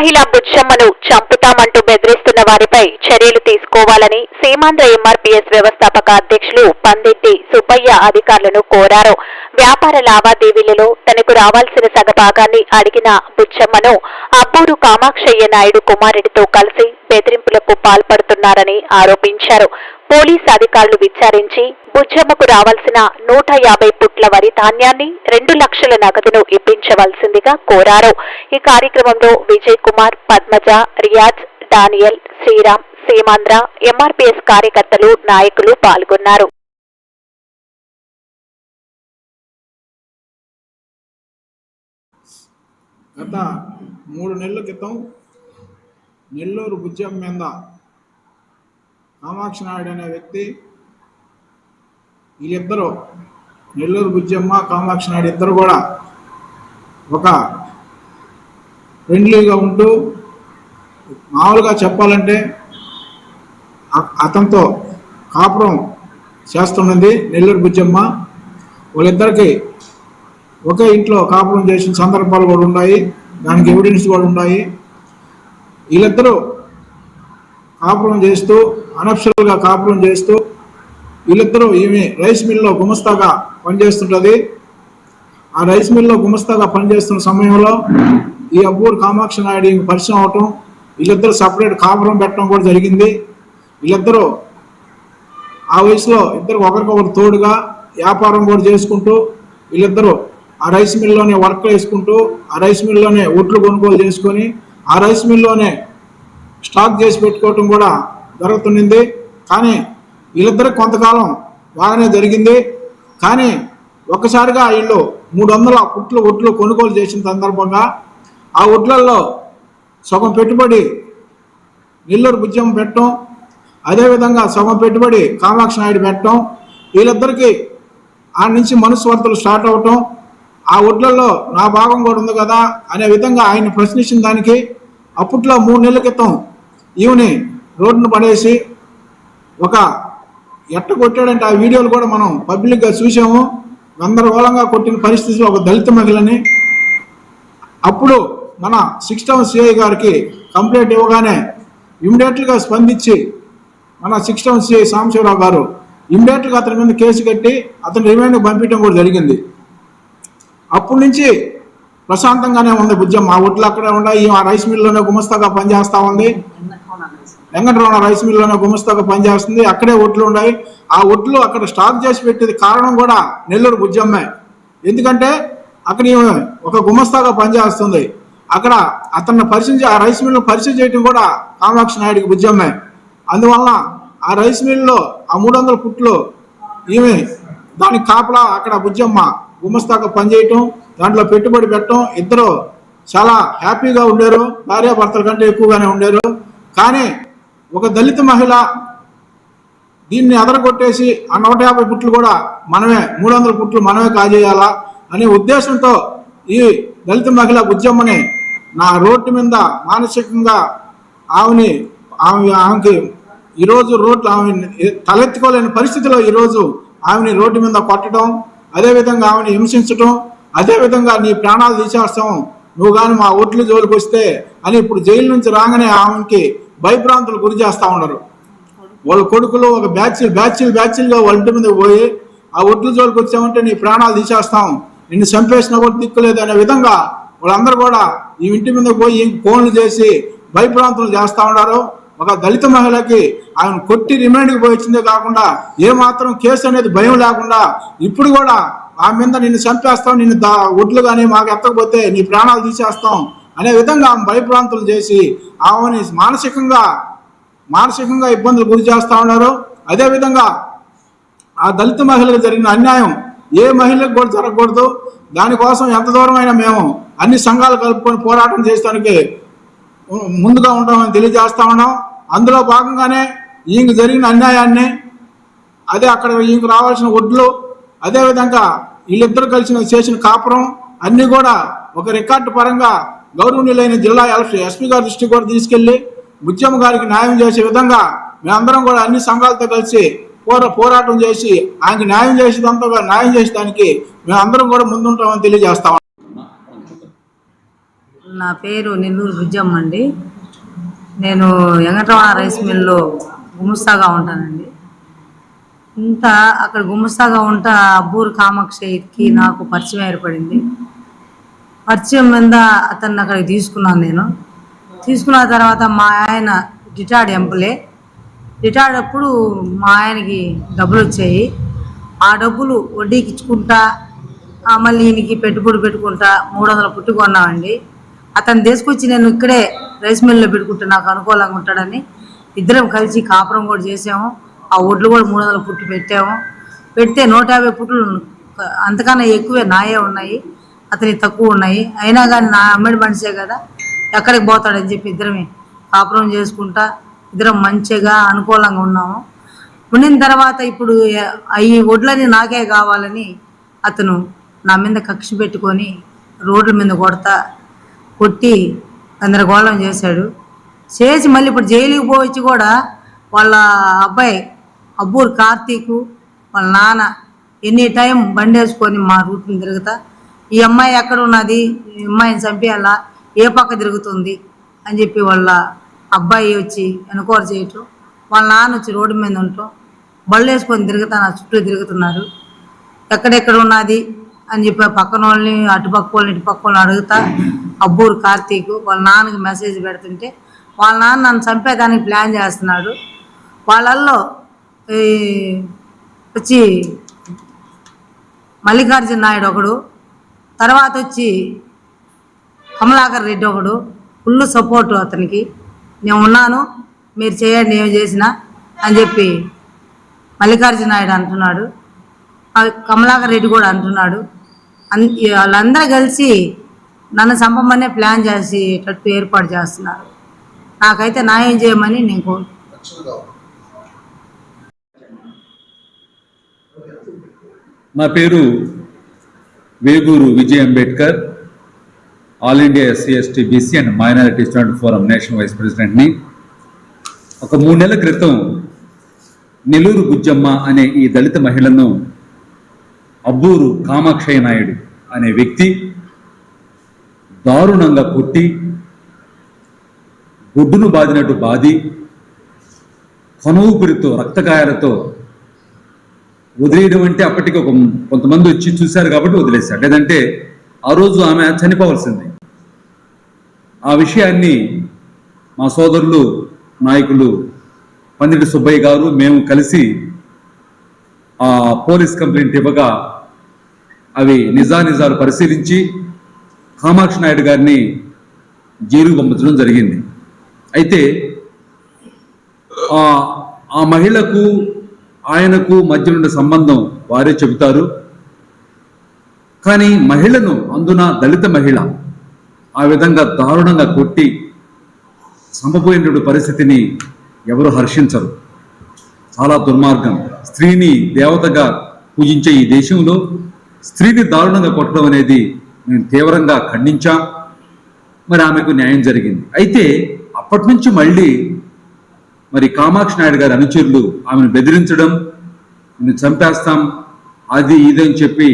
మహిళ బుచ్చమ్మను చంపుతామంటూ బెదిరిస్తున్న వారిపై చర్యలు తీసుకోవాలని సీమాంధ్ర ఎంఆర్పీఎస్ వ్యవస్థాపక అధ్యక్షులు పందిట్టి సుబ్బయ్య అధికారులను కోరారు. వ్యాపార లావాదేవీలలో తనకు రావాల్సిన సగభాగాన్ని అడిగిన బుచ్చమ్మను అబ్బూరు కామాక్షయ్య నాయుడు కుమారుడితో కలిసి బెదిరింపులకు పాల్పడుతున్నారని ఆరోపించారు. పోలీస్ అధికారులు విచారించి బుజ్జమ్మకు రావాల్సిన నూట యాభై పుట్ల వరి ధాన్యాన్ని రెండు లక్షల నగదును ఇప్పించవలసిందిగా కోరారు. ఈ కార్యక్రమంలో విజయ్ కుమార్ పద్మజ రియాజ్ డానియల్ శ్రీరామ్ సీమాంధ్ర ఎంఆర్పీఎస్ కార్యకర్తలు నాయకులు పాల్గొన్నారు. గత మూడు నెలల క్రితం నెల్లూరు బుజ్జం మీద కామాక్షి నాయుడు అనే వ్యక్తి వీళ్ళిద్దరూ నెల్లూరు బుజ్జమ్మ కామాక్షి నాయుడు ఇద్దరు కూడా ఒక ఫ్రెండ్లీగా ఉంటూ మామూలుగా చెప్పాలంటే అతనితో కాపురం చేస్తున్నది నెల్లూరు బుజ్జమ్మ. వాళ్ళిద్దరికి ఒకే ఇంట్లో కాపురం చేసిన సందర్భాలు కూడా ఉన్నాయి. దానికి ఎవిడెన్స్ కూడా ఉన్నాయి. వీళ్ళిద్దరూ కాపురం చేస్తూ అనఫిషియల్గా కాపురం చేస్తూ వీళ్ళిద్దరూ ఈమె రైస్ మిల్లో గుమస్తాగా పనిచేస్తుంటుంది. ఆ రైస్ మిల్లో గుమస్తాగా పనిచేస్తున్న సమయంలో ఈ అబ్బూరు కామాక్షి నాయుడు ఈమె పరిచయం అవటం వీళ్ళిద్దరూ సపరేట్ కాపురం పెట్టడం కూడా జరిగింది. వీళ్ళిద్దరూ ఆ వయసులో ఇద్దరు ఒకరికొకరు తోడుగా వ్యాపారం కూడా చేసుకుంటూ వీళ్ళిద్దరూ ఆ రైస్ మిల్లోనే వర్క్ వేసుకుంటూ ఆ రైస్ మిల్లోనే ఒట్లు కొనుగోలు చేసుకొని ఆ రైస్ మిల్లోనే స్టాక్ చేసి పెట్టుకోవటం కూడా జరుగుతున్నది కానీ వీళ్ళిద్దరికి కొంతకాలం బాగానే జరిగింది. కానీ ఒక్కసారిగా వీళ్ళు మూడు వందల పుట్లు ఒట్లు కొనుగోలు చేసిన సందర్భంగా ఆ ఒట్లల్లో సగం పెట్టుబడి నెల్లూరు బుజ్జం పెట్టడం అదేవిధంగా సగం పెట్టుబడి కామాక్షి నాయుడు పెట్టడం వీళ్ళిద్దరికీ ఆ నుంచి మనుస్వార్థలు స్టార్ట్ అవటం ఆ ఒడ్లలో నా భాగం కూడా ఉంది కదా అనే విధంగా ఆయన ప్రశ్నించిన దానికి అప్పట్లో మూడు నెలల క్రితం ఈమెని రోడ్డును పడేసి ఒక ఎట్ట కొట్టాడంటే ఆ వీడియోలు కూడా మనం పబ్లిక్గా చూసాము. గందరగోళంగా కొట్టిన పరిస్థితిలో ఒక దళిత మహిళని అప్పుడు మన six town CI garu complaint ఇవ్వగానే ఇమ్మీడియట్గా స్పందించి మన సిక్స్ టౌన్ సిఐ సాంబశివరావు గారు ఇమ్మీడియట్గా అతని మీద కేసు కట్టి అతను రిమైండ్ పంపించడం కూడా జరిగింది. అప్పటి నుంచి ప్రశాంతంగానే ఉంది బుజ్జం మా ఒట్లు అక్కడే ఉన్నాయి ఆ రైస్ మిల్లోనే గుమస్తాగా పనిచేస్తూ ఉంది. వెంకటరమణ రైస్ మిల్లోనే గుమస్తాగా పనిచేస్తుంది అక్కడే ఒట్లు ఉన్నాయి. ఆ ఒట్లు అక్కడ స్టాక్ చేసి పెట్టేది కారణం కూడా నెల్లూరు బుజ్జమ్మే. ఎందుకంటే అక్కడ ఈమె ఒక గుమస్తాగా పనిచేస్తుంది అక్కడ అతన్ని పరిచయం ఆ రైస్ మిల్లు పరిచయం చేయడం కూడా కామాక్షి నాయుడికి బుజ్జమ్మే. అందువలన ఆ రైస్ మిల్లులో ఆ మూడు వందల పుట్లు ఈమె దానికి కాపలా అక్కడ బుజ్జమ్మ గుమస్తాగా పనిచేయటం దాంట్లో పెట్టుబడి పెట్టడం ఇద్దరు చాలా హ్యాపీగా ఉండేరు. భార్యాభర్తల కంటే ఎక్కువగానే ఉండేరు. కానీ ఒక దళిత మహిళ దీన్ని అదరగొట్టేసి ఆ నూట యాభై పుట్లు కూడా మనమే మూడు వందల పుట్లు మనమే కాజేయాలా అనే ఉద్దేశంతో ఈ దళిత మహిళ ఉద్యమని నా రోడ్డు మీద మానసికంగా ఆమెని ఆమె ఆమెకి ఈరోజు రోడ్లు ఆమె తలెత్తుకోలేని పరిస్థితిలో ఈరోజు ఆమెని రోడ్డు మీద కొట్టడం అదేవిధంగా ఆమెని హింసించడం అదేవిధంగా నీ ప్రాణాలు తీసేస్తాం నువ్వు కానీ మా ఓట్లు జోలికి వస్తే అని ఇప్పుడు జైలు నుంచి రాగానే ఆమెకి భయభ్రాంతులు గురి చేస్తూ ఉన్నారు. వాళ్ళ కొడుకులు ఒక బ్యాచ్లు బ్యాచ్లు బ్యాచ్లుగా వాళ్ళ ఇంటి మీద పోయి ఆ ఒడ్లు జోలికి వచ్చామంటే నీ ప్రాణాలు తీసేస్తాం. నిన్ను చంపేసిన కూడా దిక్కులేదు అనే విధంగా వాళ్ళందరూ కూడా ఈ ఇంటి మీద పోయి ఫోన్లు చేసి భయభ్రాంతులు చేస్తా ఉన్నారు. ఒక దళిత మహిళకి ఆయన కొట్టి రిమాండ్కి పోయి వచ్చిందే కాకుండా ఏమాత్రం కేసు అనేది భయం లేకుండా ఇప్పుడు కూడా ఆ మీద నిన్ను చంపేస్తాం నిన్ను దా ఒడ్లు కానీ మాకు ఎత్తకపోతే నీ ప్రాణాలు తీసేస్తాం అనే విధంగా ఆమె భయప్రాంతులు చేసి ఆమెని మానసికంగా మానసికంగా ఇబ్బందులు గురి చేస్తూ ఉన్నారు. అదేవిధంగా ఆ దళిత మహిళకు జరిగిన అన్యాయం ఏ మహిళకు కూడా జరగకూడదు. దానికోసం ఎంత దూరమైనా మేము అన్ని సంఘాలు కలుపుకొని పోరాటం చేయడానికి ముందుగా ఉంటామని తెలియజేస్తా ఉన్నాం. అందులో భాగంగానే ఈయనకు జరిగిన అన్యాయాన్ని అదే అక్కడ ఈయనకు రావాల్సిన ఒడ్లు అదేవిధంగా వీళ్ళిద్దరు కలిసి చేసిన కాపురం అన్నీ కూడా ఒక రికార్డు పరంగా గౌరవనీయులైన జిల్లా ఎస్పీ గారి దృష్టికి కూడా తీసుకెళ్ళి ముత్యమ్మ గారికి న్యాయం చేసే విధంగా మేమందరం కూడా అన్ని సంఘాలతో కలిసి పోరా పోరాటం చేసి ఆయనకి న్యాయం చేసేదంతా న్యాయం చేసేదానికి మేమందరం కూడా ముందుంటామని తెలియజేస్తాం నా పేరు నెల్లూరు బుజ్జమ్మ అండి. నేను వెంకటరమణ రైస్ మిల్లో గుమస్తాగా ఉంటానండి. ఇంత అక్కడ గుమస్తాగా ఉంటా అబ్బూరు కామాక్షికి నాకు పరిచయం ఏర్పడింది. పరిచయం మీద అతన్ని అక్కడికి తీసుకున్నాను నేను. తీసుకున్న తర్వాత మా ఆయన రిటైర్డ్ ఎంప్లే రిటైర్డ్ అప్పుడు మా ఆయనకి డబ్బులు వచ్చాయి. ఆ డబ్బులు వడ్డీకి ఇచ్చుకుంటా మళ్ళీ ఈయనకి పెట్టుబడి పెట్టుకుంటా మూడు వందలు పుట్టుకున్నామండి అతను తీసుకొచ్చి నేను ఇక్కడే రైస్ మిల్లో పెట్టుకుంటే నాకు అనుకూలంగా ఉంటాడని. ఇద్దరం కలిసి కాపురం కూడా చేసాము. ఆ ఒడ్లు కూడా మూడు వందల పుట్టి పెట్టాము. పెడితే నూట యాభై పుట్లు అంతకన్నా ఎక్కువే నాయే ఉన్నాయి. అతని తక్కువ ఉన్నాయి. అయినా కానీ నా అమ్మడి మనిషే కదా. ఎక్కడికి పోతాడని చెప్పి ఇద్దరమే కాపురం చేసుకుంటా ఇద్దరం మంచిగా అనుకూలంగా ఉన్నాము. ఉండిన తర్వాత ఇప్పుడు ఈ వడ్లని నాకే కావాలని అతను నా మీద కక్ష పెట్టుకొని రోడ్ల మీద కొడతా కొట్టి గందరగోళం చేశాడు. చేసి మళ్ళీ ఇప్పుడు జైలుకి పోవచ్చు కూడా వాళ్ళ అబ్బాయి అబ్బూరు కార్తీకు వాళ్ళ నాన్న ఎనీ టైం బండి వేసుకొని మా రూట్ని తిరుగుతా ఈ అమ్మాయి ఎక్కడ ఉన్నది ఈ అమ్మాయిని చంపేయాలా? ఏ పక్క తిరుగుతుంది? అని చెప్పి వాళ్ళ అబ్బాయి వచ్చి ఎన్క్వైరీ చేయటం. వాళ్ళ నాన్న వచ్చి రోడ్డు మీద ఉండటం. బళ్ళు వేసుకొని తిరుగుతాను చుట్టూ తిరుగుతున్నారు. ఎక్కడెక్కడ ఉన్నది? అని చెప్పి పక్కన వాళ్ళని అటుపక్క వాళ్ళని ఇటు పక్క వాళ్ళని అడుగుతా. అబ్బూరు కార్తీక్ వాళ్ళ నాన్నకి మెసేజ్ పెడుతుంటే వాళ్ళ నాన్న నన్ను చంపేదానికి ప్లాన్ చేస్తున్నాడు. వాళ్ళల్లో ఈ వచ్చి మల్లికార్జున నాయుడు ఒకడు తర్వాత వచ్చి కమలాకర్ రెడ్డి ఒకడు ఫుల్ సపోర్టు అతనికి. నేను ఉన్నాను మీరు చేయండి ఏం చేసినా అని చెప్పి మల్లికార్జున నాయుడు అంటున్నాడు. కమలాకర్ రెడ్డి కూడా అంటున్నాడు. అన్ వాళ్ళందరూ కలిసి నన్ను చంపమనే ప్లాన్ చేసేటట్టు ఏర్పాటు చేస్తున్నారు. నాకైతే న్యాయం చేయమని నేను కోరు నా పేరు Veguru Vijay Ambedkar all India SC ST BC and minority student forum national vice ప్రెసిడెంట్ని. ఒక మూడు నెలల క్రితం నెల్లూరు గుజ్జమ్మ అనే ఈ దళిత మహిళను అబ్బూరు కామాక్షయ్య నాయుడు అనే వ్యక్తి దారుణంగా కొట్టి గుడ్డును బాదినట్టు బాది కొనవుపురితో రక్తగాయాలతో వదిలేయడం అంటే అప్పటికి ఒక కొంతమంది వచ్చి చూశారు కాబట్టి వదిలేశారు. లేదంటే ఆ రోజు ఆమె చనిపోవలసింది. ఆ విషయాన్ని మా సోదరులు నాయకులు పందిటి సుబ్బయ్య గారు మేము కలిసి ఆ పోలీస్ కంప్లైంట్ ఇవ్వగా అవి నిజానిజాలు పరిశీలించి కామాక్షి నాయుడు గారిని జైలుకు పంపించడం జరిగింది. అయితే ఆ ఆ మహిళకు ఆయనకు మధ్య నుండి సంబంధం వారే చెబుతారు. కానీ మహిళను అందున దళిత మహిళ ఆ విధంగా దారుణంగా కొట్టి సమపోయినటువంటి పరిస్థితిని ఎవరు హర్షించరు. చాలా దుర్మార్గం. స్త్రీని దేవతగా పూజించే ఈ దేశంలో స్త్రీని దారుణంగా కొట్టడం అనేది మేము తీవ్రంగా ఖండించాం. మరి ఆమెకు న్యాయం జరిగింది. అయితే అప్పటి నుంచి మళ్ళీ మరి కామాక్షి నాయుడు గారి అనుచరులు ఆమెను బెదిరించడం నిన్ను చంపేస్తాం అది ఇది అని చెప్పి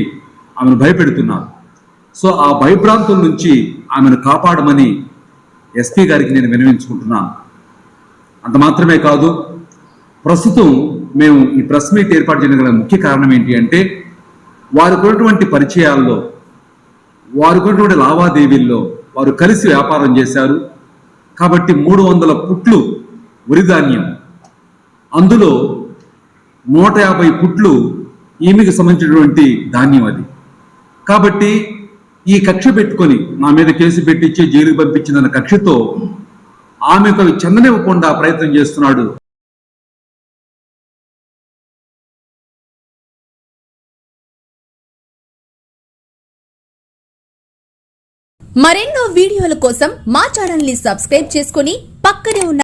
ఆమెను భయపెడుతున్నారు. సో ఆ భయభ్రాంతుల నుంచి ఆమెను కాపాడమని ఎస్పీ గారికి నేను వినవించుకుంటున్నాను అంత మాత్రమే కాదు ప్రస్తుతం మేము ఈ ప్రెస్ మీట్ ఏర్పాటు చేయడం ముఖ్య కారణం ఏంటి అంటే వారికి ఉన్నటువంటి పరిచయాల్లో వారికి ఉన్నటువంటి లావాదేవీల్లో వారు కలిసి వ్యాపారం చేశారు. కాబట్టి మూడు వందల పుట్లు వరి ధాన్యం అందులో నూట యాభై పుట్లు ఈమెకి సంబంధించినటువంటి ధాన్యం అది. కాబట్టి ఈ కక్ష పెట్టుకొని నా మీద కేసు పెట్టించి జైలుకు పంపించిందన్న కక్షతో ఆమెకు అవి చెందనివ్వకుండా ప్రయత్నం చేస్తున్నాడు. మరెన్నో వీడియోల కోసం మా ఛానల్ని సబ్స్క్రైబ్ చేసుకుని పక్కనే ఉన్న